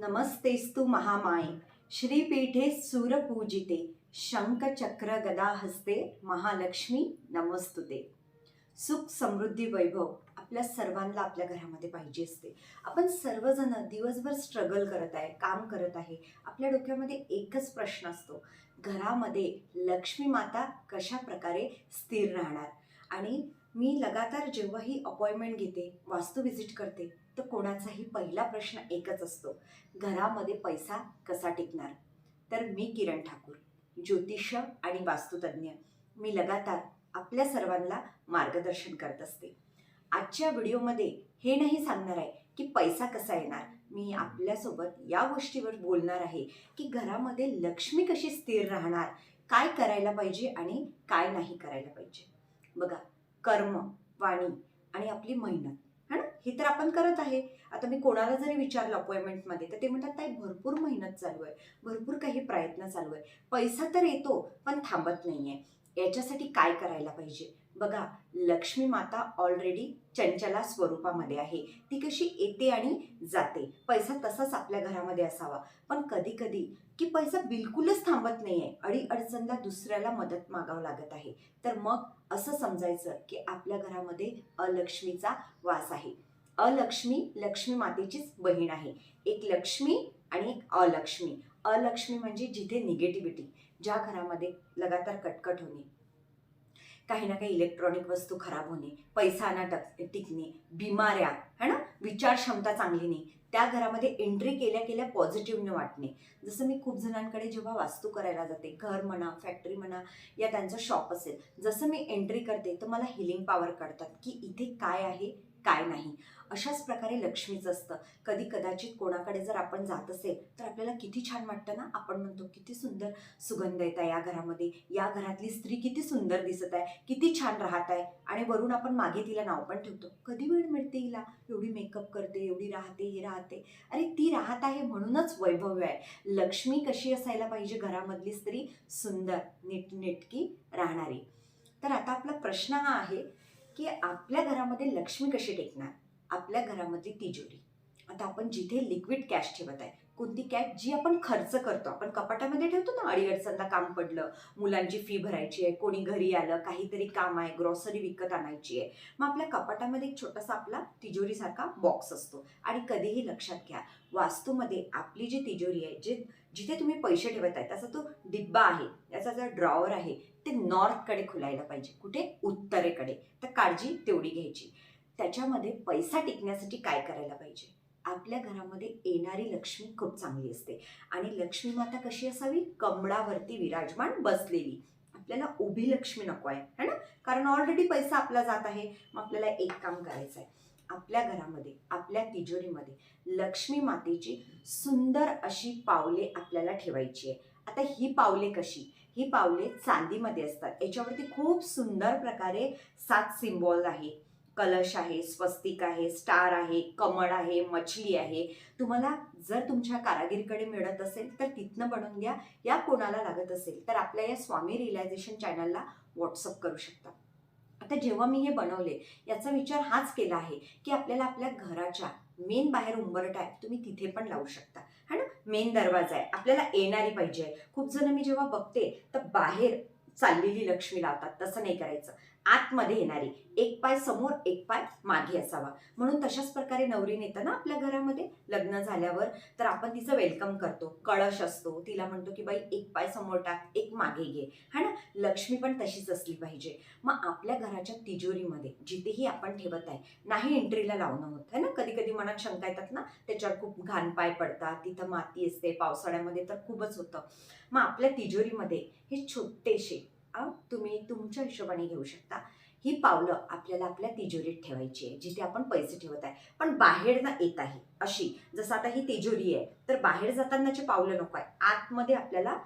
नमस्तेस्तु महामाये. श्रीपीठे सूरपूजिते शंखचक्र गदा हस्ते महालक्ष्मी नमस्तुते. सुख समृद्धी वैभव आपल्या सर्वांना आपल्या घरामध्ये पाहिजे असते. आपण सर्वजण दिवसभर स्ट्रगल करत आहे काम करत आहे. आपल्या डोक्यामध्ये एकच प्रश्न असतो. घरामध्ये लक्ष्मी माता कशा प्रकारे स्थिर राहणार? आणि मी लगातार जेव्हाही अपॉइंटमेंट घेते वास्तू व्हिजिट करते तर कोणाचाही पहिला प्रश्न एकच असतो घरामध्ये पैसा कसा टिकणार? तर मी किरण ठाकूर ज्योतिष आणि वास्तुतज्ञ. मी लगातार आपल्या सर्वांना मार्गदर्शन करत असते. आजच्या व्हिडिओमध्ये हे नाही सांगणार आहे की पैसा कसा येणार. मी आपल्यासोबत या गोष्टीवर बोलणार आहे की घरामध्ये लक्ष्मी कशी स्थिर राहणार काय करायला पाहिजे आणि काय नाही करायला पाहिजे. बघा कर्म वाणी आणि आपली मेहनत है ना? हे तर आपण करत आहे. आता मी कोणाला जरी विचारलं अपॉइंटमेंटमध्ये तर ते म्हणतात ताई भरपूर मेहनत चालू आहे. भरपूर काही प्रयत्न चालू आहे. पैसा तर येतो पण थांबत नाही आहे याच्यासाठी काय करायला पाहिजे? बघा लक्ष्मी माता ऑलरेडी चंचला स्वरूपामध्ये आहे. ती कशी येते आणि जाते. पैसा तसाच आपल्या घरामध्ये असावा. पण कधी कधी की पैसा बिलकुलच थांबत नाही आहे अडी अडचणला दुसऱ्याला मदत मागावं लागत आहे. तर मग असं समजायचं की आपल्या घरामध्ये अलक्ष्मीचा वास आहे. अलक्ष्मी लक्ष्मी मातेचीच बहीण आहे. एक लक्ष्मी आणि एक अलक्ष्मी. अलक्ष्मी म्हणजे जिथे निगेटिव्हिटी ज्या घरामध्ये लगातार कटकट होणे. काही ना काही इलेक्ट्रॉनिक वस्तू खराब होणे पैसा ना टक टिकणे बिमाऱ्या है ना? विचार क्षमता चांगली नाही. त्या घरामध्ये एंट्री केल्या केल्या पॉझिटिव्हने वाटणे. जसं मी खूप जणांकडे जेव्हा वास्तू करायला जाते घर म्हणा फॅक्टरी म्हणा या त्यांचं शॉप असेल. जसं मी एंट्री करते तर मला हिलिंग पॉवर काढतात की इथे काय आहे काय नाही. अशाच प्रकारे लक्ष्मीचं असतं. कधी कदाचित कोणाकडे जर आपण जात असेल तर आपल्याला किती छान वाटतं ना? आपण म्हणतो किती सुंदर सुगंध येत आहे या घरामध्ये. या घरातली स्त्री किती सुंदर दिसत आहे. किती छान राहत आहे. आणि वरून आपण मागे तिला नाव पण ठेवतो. कधी वेळ मिळते हिला? एवढी मेकअप करते एवढी राहते हे राहते. अरे ती राहत आहे म्हणूनच वैभव्य आहे. लक्ष्मी कशी असायला पाहिजे घरामधली स्त्री? सुंदर नीटनेटकी राहणारी. तर आता आपला प्रश्न हा आहे की आपल्या घरामध्ये लक्ष्मी कशी टेकणार? आपल्या घरामधली तिजोरी. आता आपण जिथे लिक्विड कॅश ठेवत आहे कोणती कॅश जी आपण खर्च करतो आपण कपाटामध्ये ठेवतो ना अडीअडचणला काम पडलं मुलांची फी भरायची आहे कोणी घरी आलं काहीतरी काम आहे ग्रॉसरी विकत आणायची आहे मग आपल्या कपाटामध्ये एक छोटासा आपला तिजोरीसारखा बॉक्स असतो. आणि कधीही लक्षात घ्या वास्तूमध्ये आपली जी तिजोरी आहे जे जिथे तुम्ही पैसे ठेवत आहे त्याचा तो डिब्बा आहे त्याचा जो ड्रॉवर आहे ते नॉर्थकडे खुलायला पाहिजे कुठे? उत्तरेकडे. तर काळजी तेवढी घ्यायची. त्याच्यामध्ये पैसा टिकण्यासाठी काय करायला पाहिजे? आपल्या घरामध्ये येणारी लक्ष्मी खूप चांगली असते. आणि लक्ष्मी माता कशी असावी? कमळावरती विराजमान बसलेली. आपल्याला उभी लक्ष्मी नको आहे है ना? कारण ऑलरेडी पैसा आपला जात आहे मग आपल्याला एक काम करायचं आहे. आपल्या घरामध्ये आपल्या तिजोरीमध्ये लक्ष्मी मातेची सुंदर अशी पावले आपल्याला ठेवायची आहे. आता ही पावले कशी? ही पावले चांदीमध्ये असतात. याच्यावरती खूप सुंदर प्रकारे सात सिम्बॉल आहे. कलश आहे स्वस्तिक आहे स्टार आहे कमळ आहे मछली आहे. तुम्हाला जर तुमच्या कारागिरीकडे मिळत असेल तर तिथनं बनवून घ्या या कोणाला लागत असेल तर आपल्या या स्वामी रिलायझेशन चॅनलला व्हॉट्सअप करू शकता. आता जेव्हा मी हे बनवले याचा विचार हाच केला आहे की आपल्याला आपल्या घराच्या मेन बाहेर उंबरट आहे तुम्ही तिथे पण लावू शकता. है ना? मेन दरवाजा आहे. आपल्याला येणारी पाहिजे. खूप जण मी जेव्हा बघते तर बाहेर चाललेली लक्ष्मी लावतात. तसं नाही करायचं. आतमध्ये येणारी. एक पाय समोर एक पाय मागे असावा. म्हणून तशाच प्रकारे नवरी येतं ना आपल्या घरामध्ये लग्न झाल्यावर तर आपण तिचं वेलकम करतो. कळश असतो. तिला म्हणतो की बाई एक पाय समोर टाक एक मागे घे. है ना? लक्ष्मी पण तशीच असली पाहिजे. मग आपल्या घराच्या तिजोरीमध्ये जिथेही आपण ठेवत आहे नाही एंट्रीला लावणं होत. आहे ना? कधी कधी मनात शंका येतात ना त्याच्यावर खूप घाण पाय पडतात तिथं माती असते पावसाळ्यामध्ये तर खूपच होतं. मग आपल्या तिजोरीमध्ये हे छोटेसे तुम्ही तुमच्या हिशोबाने घेऊ शकता. ही पावलं आपल्याला आपल्या तिजोरीत ठेवायची आहे जिथे आपण पैसे ठेवत आहे. पण बाहेर ना येत आहे अशी जसं आता ही तिजोरी आहे तर बाहेर जातानाची पावलं नको आहे आतमध्ये आपल्याला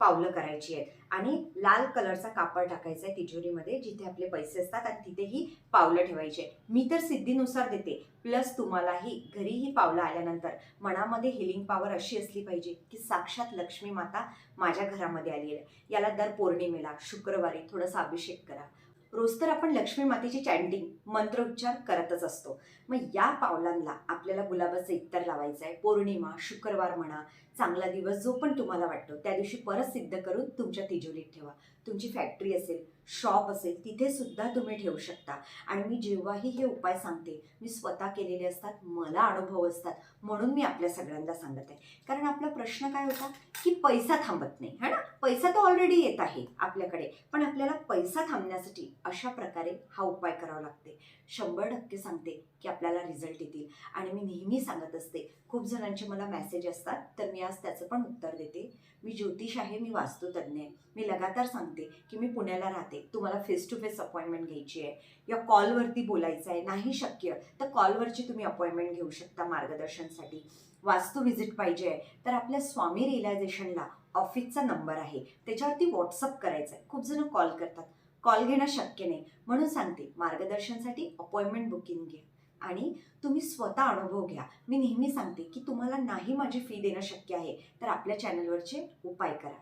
पावलं करायची आहेत. आणि लाल कलरचा कापड टाकायचा आहे तिजोरीमध्ये जिथे आपले पैसे असतात आणि तिथेही पावलं ठेवायची आहे मी तर सिद्धीनुसार देते. प्लस तुम्हालाही घरीही पावलं आल्यानंतर मनामध्ये हिलिंग पॉवर अशी असली पाहिजे की साक्षात लक्ष्मी माता माझ्या घरामध्ये आली आहे. याला दर पौर्णिमेला शुक्रवारी थोडंसं अभिषेक करा. रोज तर आपण लक्ष्मी मातेची चॅन्टिंग मंत्रोच्चार करतच असतो. मग या पावलांना आपल्याला गुलाबाचं इत्तर लावायचं आहे पौर्णिमा शुक्रवार म्हणा चांगला दिवस जो पण तुम्हाला वाटतो त्या दिवशी परत सिद्ध करून तुमच्या तिजोरीत ठेवा. तुमची फॅक्टरी असेल शॉप असेल तिथे सुद्धा तुम्ही ठेवू शकता. आणि मी जेव्हाही हे उपाय सांगते मी स्वतः केलेले असतात मला अनुभव असतात म्हणून मी आपल्या सगळ्यांना सांगत. आहे कारण आपला प्रश्न काय होता की पैसा थांबत नाही है ना? पैसा तर ऑलरेडी येत आहे आपल्याकडे पण आपल्याला पैसा थांबण्यासाठी अशा प्रकारे हा उपाय करावा लागते. शंभर टक्के सांगते की आपल्याला रिझल्ट येतील. आणि मी नेहमी सांगत असते खूप जणांचे मला मेसेज असतात तर मी आज त्याचं पण उत्तर देते. मी ज्योतिष आहे मी वास्तुतज्ञ आहे. मी लगातार सांगते की मी पुण्याला राहते. तुम्हाला फेस टू फेस अपॉइंटमेंट घ्यायची आहे या कॉलवरती बोलायचं आहे नाही शक्य तर कॉलवरची तुम्ही अपॉइंटमेंट घेऊ शकता मार्गदर्शनसाठी. वास्तू व्हिजिट पाहिजे आहे तर आपल्या स्वामी रिलायझेशनला ऑफिसचा नंबर आहे त्याच्यावरती व्हॉट्सअप करायचा आहे. खूप जण कॉल करतात. कॉल घेणं शक्य नाही. म्हणून सांगते मार्गदर्शनसाठी अपॉइंटमेंट बुकिंग घ्या. आणि तुम्ही स्वतः अनुभव घ्या. मी नेहमी सांगते की तुम्हाला नाही माझी फी देणं शक्य आहे तर आपल्या चॅनलवरचे उपाय करा.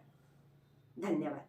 धन्यवाद.